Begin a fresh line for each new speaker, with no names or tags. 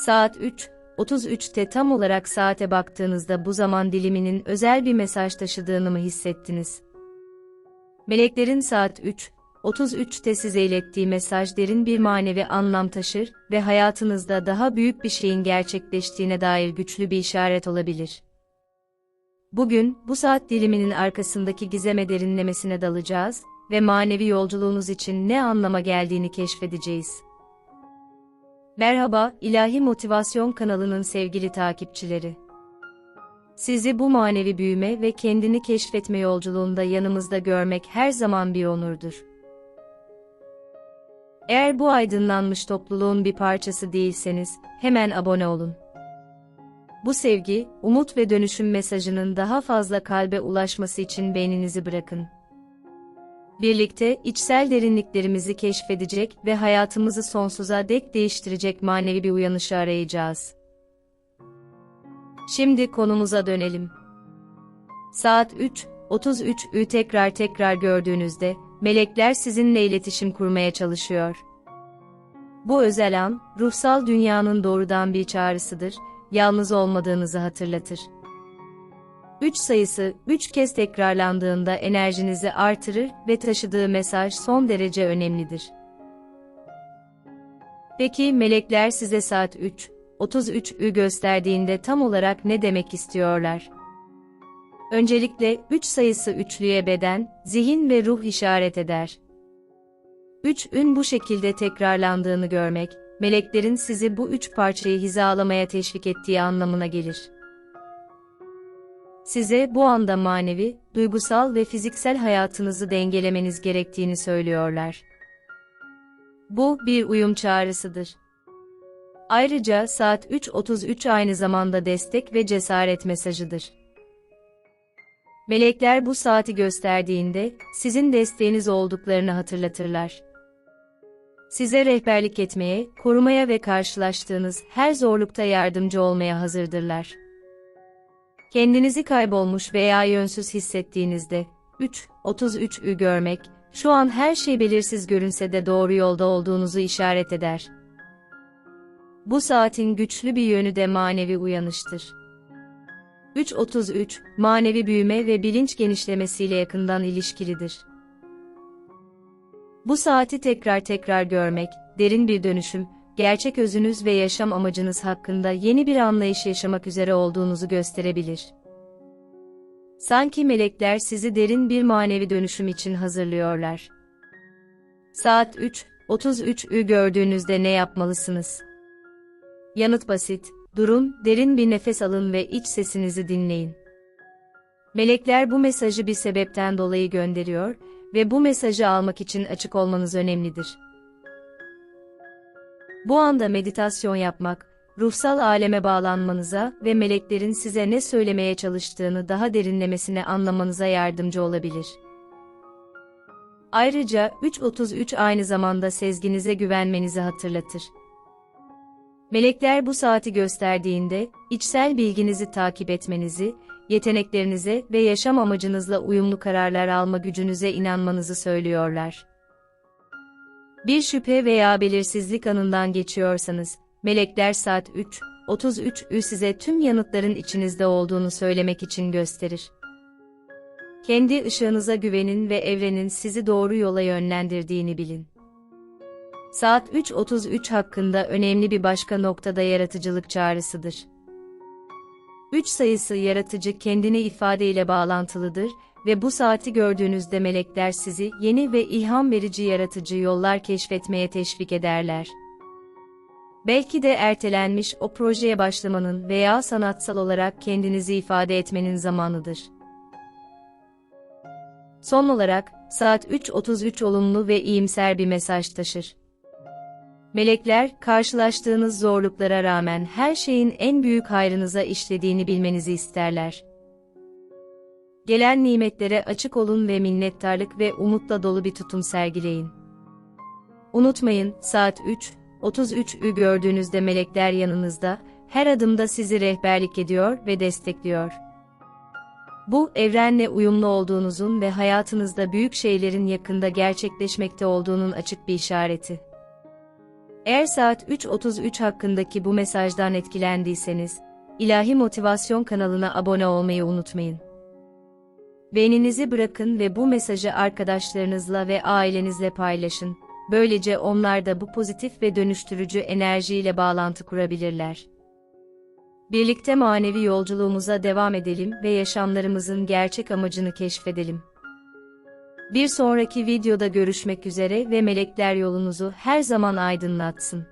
Saat 3, 33'te tam olarak saate baktığınızda bu zaman diliminin özel bir mesaj taşıdığını mı hissettiniz? Meleklerin saat 3, 33'te size ilettiği mesaj derin bir manevi anlam taşır ve hayatınızda daha büyük bir şeyin gerçekleştiğine dair güçlü bir işaret olabilir. Bugün, bu saat diliminin arkasındaki gizeme derinlemesine dalacağız ve manevi yolculuğunuz için ne anlama geldiğini keşfedeceğiz. Merhaba, İlahi Motivasyon kanalının sevgili takipçileri. Sizi bu manevi büyüme ve kendini keşfetme yolculuğunda yanımızda görmek her zaman bir onurdur. Eğer bu aydınlanmış topluluğun bir parçası değilseniz, hemen abone olun. Bu sevgi, umut ve dönüşüm mesajının daha fazla kalbe ulaşması için beyninizi bırakın. Birlikte içsel derinliklerimizi keşfedecek ve hayatımızı sonsuza dek değiştirecek manevi bir uyanışı arayacağız. Şimdi konumuza dönelim. Saat 3, 33'ü tekrar tekrar gördüğünüzde, melekler sizinle iletişim kurmaya çalışıyor. Bu özel an, ruhsal dünyanın doğrudan bir çağrısıdır, yalnız olmadığınızı hatırlatır. 3 sayısı 3 kez tekrarlandığında enerjinizi artırır ve taşıdığı mesaj son derece önemlidir. Peki melekler size saat 3, 33'ü gösterdiğinde tam olarak ne demek istiyorlar? Öncelikle 3 sayısı üçlüye beden, zihin ve ruh işaret eder. 3 ün bu şekilde tekrarlandığını görmek, meleklerin sizi bu üç parçayı hizalamaya teşvik ettiği anlamına gelir. Size bu anda manevi, duygusal ve fiziksel hayatınızı dengelemeniz gerektiğini söylüyorlar. Bu bir uyum çağrısıdır. Ayrıca saat 3.33 aynı zamanda destek ve cesaret mesajıdır. Melekler bu saati gösterdiğinde sizin desteğiniz olduklarını hatırlatırlar. Size rehberlik etmeye, korumaya ve karşılaştığınız her zorlukta yardımcı olmaya hazırdırlar. Kendinizi kaybolmuş veya yönsüz hissettiğinizde 3 33'ü görmek, şu an her şey belirsiz görünse de doğru yolda olduğunuzu işaret eder. Bu saatin güçlü bir yönü de manevi uyanıştır. 3.33, manevi büyüme ve bilinç genişlemesiyle yakından ilişkilidir. Bu saati tekrar tekrar görmek, derin bir dönüşüm, gerçek özünüz ve yaşam amacınız hakkında yeni bir anlayış yaşamak üzere olduğunuzu gösterebilir. Sanki melekler sizi derin bir manevi dönüşüm için hazırlıyorlar. Saat 3, 33'ü gördüğünüzde ne yapmalısınız? Yanıt basit, durun, derin bir nefes alın ve iç sesinizi dinleyin. Melekler bu mesajı bir sebepten dolayı gönderiyor ve bu mesajı almak için açık olmanız önemlidir. Bu anda meditasyon yapmak, ruhsal aleme bağlanmanıza ve meleklerin size ne söylemeye çalıştığını daha derinlemesine anlamanıza yardımcı olabilir. Ayrıca 3.33 aynı zamanda sezginize güvenmenizi hatırlatır. Melekler bu saati gösterdiğinde, içsel bilginizi takip etmenizi, yeteneklerinize ve yaşam amacınızla uyumlu kararlar alma gücünüze inanmanızı söylüyorlar. Bir şüphe veya belirsizlik anından geçiyorsanız, melekler saat 3, 33'ü size tüm yanıtların içinizde olduğunu söylemek için gösterir. Kendi ışığınıza güvenin ve evrenin sizi doğru yola yönlendirdiğini bilin. Saat 3.33 hakkında önemli bir başka noktada yaratıcılık çağrısıdır. 3 sayısı yaratıcı kendini ifadeyle bağlantılıdır ve bu saati gördüğünüzde melekler sizi yeni ve ilham verici yaratıcı yollar keşfetmeye teşvik ederler. Belki de ertelenmiş o projeye başlamanın veya sanatsal olarak kendinizi ifade etmenin zamanıdır. Son olarak, saat 3.33 olumlu ve iyimser bir mesaj taşır. Melekler, karşılaştığınız zorluklara rağmen her şeyin en büyük hayrınıza işlediğini bilmenizi isterler. Gelen nimetlere açık olun ve minnettarlık ve umutla dolu bir tutum sergileyin. Unutmayın, saat 3, 33'ü gördüğünüzde melekler yanınızda, her adımda sizi rehberlik ediyor ve destekliyor. Bu, evrenle uyumlu olduğunuzun ve hayatınızda büyük şeylerin yakında gerçekleşmekte olduğunun açık bir işareti. Eğer saat 3.33 hakkındaki bu mesajdan etkilendiyseniz, İlahi Motivasyon kanalına abone olmayı unutmayın. Beğeninizi bırakın ve bu mesajı arkadaşlarınızla ve ailenizle paylaşın. Böylece onlar da bu pozitif ve dönüştürücü enerjiyle bağlantı kurabilirler. Birlikte manevi yolculuğumuza devam edelim ve yaşamlarımızın gerçek amacını keşfedelim. Bir sonraki videoda görüşmek üzere ve melekler yolunuzu her zaman aydınlatsın.